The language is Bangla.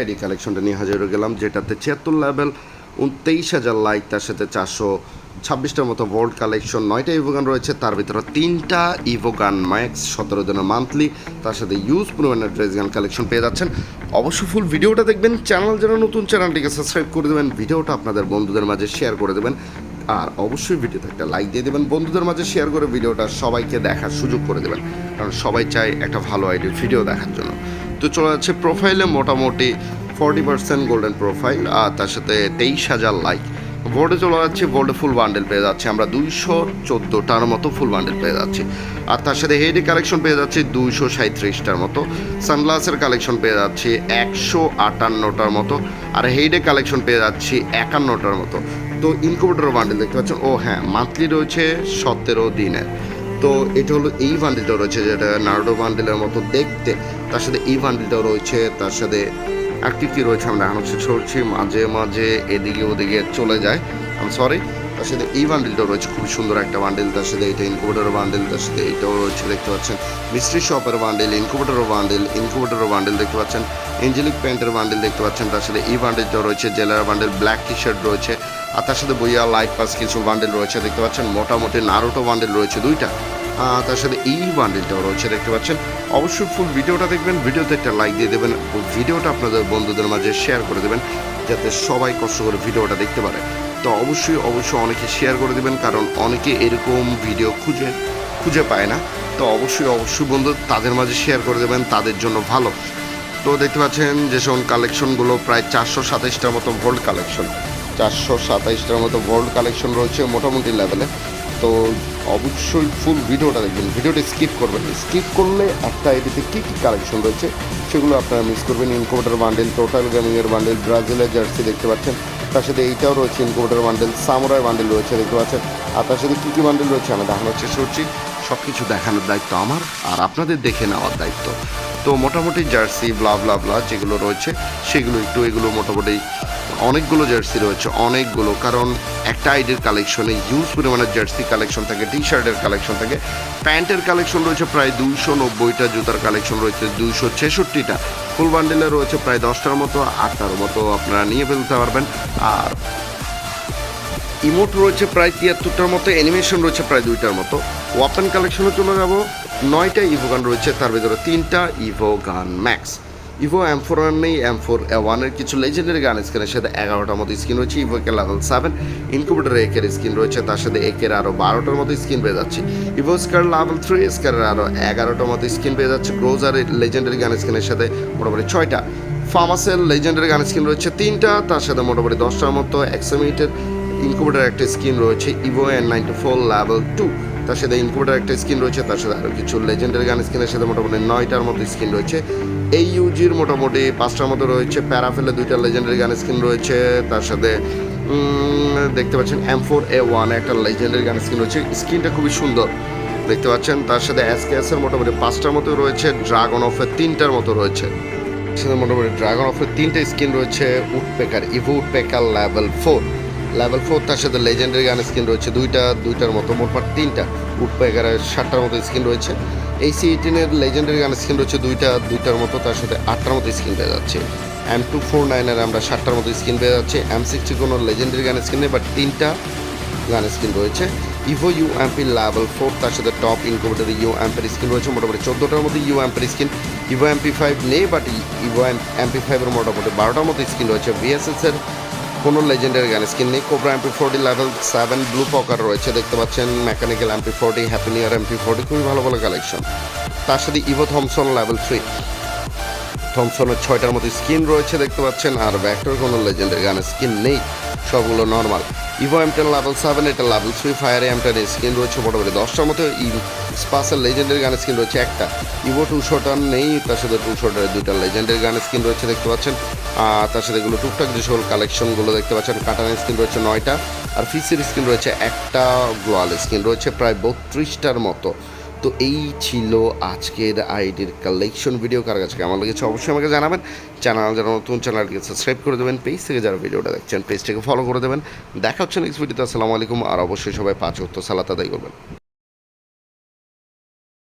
আইডি কালেকশনটা নিয়ে হাজির হয়ে গেলাম, যেটাতে ছিয়াত্তর লেভেল উনতেইশ হাজার লাইক তার সাথে চারশো ছাব্বিশটার মতো ভোল্ট কালেকশন নয়টা ইভোগান রয়েছে, তার ভিতরে তিনটা ইভোগান ম্যাক্স সতেরো দিনের মান্থলি তার সাথে ইউজ পরিমাণের ড্রেস গান কালেকশন পেয়ে যাচ্ছেন। অবশ্য ফুল ভিডিওটা দেখবেন চ্যানেল যারা নতুন চ্যানেলটিকে সাবস্ক্রাইব করে দেবেন। ভিডিওটা আপনাদের বন্ধুদের মাঝে শেয়ার করে দেবেন। আর অবশ্যই ভিডিওতে একটা লাইক দিয়ে দেবেন। বন্ধুদের মাঝে শেয়ার করে ভিডিওটা সবাইকে দেখার সুযোগ করে দেবেন। কারণ সবাই চায় একটা ভালো আইডির ভিডিও দেখার জন্য। তো চলে যাচ্ছে প্রোফাইলে মোটামুটি ফর্টি পার্সেন্ট গোল্ডেন প্রোফাইল আর তার সাথে তেইশ হাজার লাইক বোর্ডে চলে যাচ্ছে বোর্ডে ফুল বান্ডেল পেয়ে যাচ্ছে। আমরা দুইশো চোদ্দোটার মতো ফুল বান্ডেল পেয়ে যাচ্ছি। আর তার সাথে হেডে কালেকশন পেয়ে যাচ্ছে দুইশো সাঁত্রিশটার মতো। সানগ্লাসের কালেকশন পেয়ে যাচ্ছি একশো আটান্নটার মতো। আর হেডে কালেকশন পেয়ে যাচ্ছি একান্নটার মতো। তো ইনকুবেটর বান্ডেল দেখতে পাচ্ছেন? ও হ্যাঁ মান্থলি রয়েছে সতেরো দিনের। তো এটা হলো এই বান্ডিলটা রয়েছে যেটা নার্ডো বান্ডিলের মতো দেখতে। তার সাথে এই বান্ডিলটাও রয়েছে, তার সাথে কী রয়েছে আমরা হচ্ছে ছড়ছি মাঝে মাঝে এদিকে ওদিকে চলে যায় আমি সরি তার সাথে এই বান্ডিলটাও রয়েছে খুব সুন্দর একটা বান্ডেল তার সাথে এটা ইনকুবেটর বান্ডিল তার সাথে এটাও রয়েছে, দেখতে পাচ্ছেন। মিস্ট্রি শপের বান্ডিল ইনকুবেটারও বান্ডিল ইনকুবেটারও বান্ডেল দেখতে পাচ্ছেন। এঞ্জেলিক প্যান্টের বান্ডেল দেখতে পাচ্ছেন, তার সাথে এই বান্ডিলটাও রয়েছে জেলার বান্ডেল ব্ল্যাক টি শার্ট রয়েছে, আর তার সাথে বইয়া লাইট পাস কিছু বান্ডেল রয়েছে, দেখতে পাচ্ছেন। মোটামুটি নারোটো বান্ডেল রয়েছে দুইটা। তার সাথে এই বান্ডিলটাও রয়েছে দেখতে পাচ্ছেন। অবশ্যই ফুল ভিডিওটা দেখবেন, ভিডিওতে একটা লাইক দিয়ে দেবেন ভিডিওটা আপনাদের বন্ধুদের মাঝে শেয়ার করে দেবেন, যাতে সবাই কষ্ট করে ভিডিওটা দেখতে পারে। তো অবশ্যই অবশ্যই অনেকে শেয়ার করে দেবেন, কারণ অনেকে এরকম ভিডিও খুঁজে খুঁজে পায় না। তো অবশ্যই অবশ্যই বন্ধু, তাদের মাঝে শেয়ার করে দেবেন, তাদের জন্য ভালো। তো দেখতে পাচ্ছেন যে সব কালেকশনগুলো প্রায় চারশো সাতাইশটার মতো ভোল্ট কালেকশন চারশো সাতাইশটার মতো ভোল্ট কালেকশন রয়েছে মোটামুটি লেভেলে তো অবশ্যই ফুল ভিডিওটা দেখবেন। ভিডিওটা স্কিপ করবেন স্কিপ করলে একটা এটিতে কী কী কালেকশন রয়েছে, সেগুলো আপনারা মিস করবেন। ইনকোভেটার বান্ডেল টোটাল গেমিংয়ের বান্ডেল ব্রাজিলের জার্সি দেখতে পাচ্ছেন। তার সাথে এইটাও রয়েছে ইনকোভেটার বান্ডেল সামুরাই বান্ডেল রয়েছে দেখতে পাচ্ছেন। আর তার সাথে কী কী বান্ডেল রয়েছে আমি দেখানোর চেষ্টা করছি। সব কিছু দেখানোর দায়িত্ব আমার আর আপনাদের দেখে নেওয়ার দায়িত্ব। তো মোটামুটি জার্সি ব্লা ব্লা ব্লা যেগুলো রয়েছে, সেগুলো একটু এগুলো মোটামুটি অনেকগুলো জার্সি রয়েছে, অনেকগুলো। কারণ একটা আইডির কালেকশনে হিউজ পরিমাণের জার্সি কালেকশন থাকে টি শার্টের কালেকশন থাকে। প্যান্টের কালেকশন রয়েছে প্রায় দুইশো নব্বইটা, জুতার কালেকশন রয়েছে দুইশো ছেষট্টিটা। ফুল বান্ডেলে রয়েছে প্রায় দশটার মতো, আটটার মতো আপনারা নিয়ে ফেলতে পারবেন। আর ইমোট রয়েছে প্রায় তিয়াত্তরটার মতো অ্যানিমেশন রয়েছে প্রায় দুইটার মতো। ওয়াপেন কালেকশনে চলে যাব, নয়টা ইভো গান রয়েছে, তার ভিতরে তিনটা evo gun max evo M four one নেই এম ফোর ওয়ানের কিছু লেজেন্ডারি গান স্ক্রিনের সাথে এগারোটার মতো স্ক্রিন রয়েছে। ইভো কে লেভেল সেভেন ইনকুবেটার একের স্ক্রিন রয়েছে। তার সাথে একের আরও বারোটার মতো স্ক্রিন পেয়ে যাচ্ছে। ইভো স্কার লেভেল থ্রি স্কারের আরও এগারোটার মতো স্ক্রিন পেয়ে যাচ্ছে। গ্রোজার লেজেন্ডারি গান স্ক্রিনের সাথে মোটামুটি ছয়টা। ফার্মাসের লেজেন্ডারি গান স্ক্রিন রয়েছে তিনটা। তার সাথে মোটামুটি দশটার মতো একশো মিনিটের ইনকুবেটার একটা স্ক্রিন রয়েছে। Evo N ninety four level two তার সাথে ইনকুবেটার একটা স্ক্রিন রয়েছে, তার সাথে আরও কিছু লেজেন্ডের গান স্ক্রিনের সাথে মোটামুটি নয়টার মতো স্ক্রিন রয়েছে। এই ইউজির মোটামুটি পাঁচটার মতো রয়েছে প্যারাফেলে দুইটা লেজেন্ডের গান স্ক্রিন রয়েছে, তার সাথে দেখতে পাচ্ছেন এম ফোর এ ওয়ান একটা লেজেন্ডের গান স্ক্রিন রয়েছে। স্ক্রিনটা খুবই সুন্দর, দেখতে পাচ্ছেন। তার সাথে এসকেএস এর মোটামুটি পাঁচটার মতো রয়েছে ড্রাগন অফের তিনটার মতো রয়েছে। মোটামুটি ড্রাগন অফের তিনটে স্কিন রয়েছে woodpecker evo woodpecker level four level four তার সাথে লেজেন্ডারি গান স্কিন রয়েছে। দুইটা, দুইটার মতো মোটমাট তিনটা। উডপেকারের ষাটটার মতো স্কিন রয়েছে। এই সি এইটিনের লেজেন্ডারি গান স্কিন রয়েছে দুইটা, দুইটার মতো, তার সাথে আটটার মতো স্কিন পেয়ে যাচ্ছে। এম টু ফোর নাইনের আমরা ষাটটার মতো স্কিন পেয়ে যাচ্ছে। এম সিক্সটি কোনো লেজেন্ডারি গান স্কিন নেই বাট তিনটা গান স্কিন রয়েছে। Evo U MP level four তার সাথে টপ ইনকুবেটার ইউ এমপের স্কিন রয়েছে, মোটামুটি চোদ্দোটার মতো ইউ এমপের স্কিন ইভো এমপি ফাইভ নেই বাট ইভো এমপি ফাইভের মোটামুটি বারোটার মতো স্কিন রয়েছে। ভিএসএস এর কোনো লেজেন্ডারি গান স্কিন নেই। Cobra MP forty level seven blue poker রয়েছে। দেখতে পাচ্ছেন mechanical MP forty happy near MP forty খুবই ভালো ভালো কালেকশন তার সাথে ইভো থমসন লেভেল থ্রি থমসনের ছয়টার মতো স্কিন রয়েছে, দেখতে পাচ্ছেন। আর ব্যাক্টর কোনো লেজেন্ডের গানের স্কিন নেই। সবগুলো normal evo M ten level seven এটা level three fire M ten screen রয়েছে বড় বড় দশটার মতো। স্পাসের লেজেন্ডের গানের স্ক্রিন রয়েছে একটা। ইভো টু শটার নেই, তার সাথে টু শটারের দুইটা লেজেন্ডের গানের স্ক্রিন রয়েছে দেখতে পাচ্ছেন। আর তার সাথে এগুলো টুকটাক যে সকল কালেকশনগুলো দেখতে পাচ্ছেন কাটানের স্ক্রিন রয়েছে নয়টা। আর ফিসের স্ক্রিন রয়েছে একটা গ্লোয়াল স্ক্রিন রয়েছে প্রায় বত্রিশটার মতো। তো এই ছিল আজকের আইডির কালেকশন ভিডিও কার কাছে কেমন লেগেছে অবশ্যই আমাকে জানাবেন। চ্যানেল যারা নতুন, চ্যানেলটিকে সাবস্ক্রাইব করে দেবেন। পেজ থেকে যারা ভিডিওটা দেখছেন পেজটাকে ফলো করে দেবেন। দেখা হচ্ছে নেক্সট ভিডিওতে আসসালামু আলাইকুম। আর অবশ্যই সবাই পাঁচ উত্তর সালাত আদায় করবেন।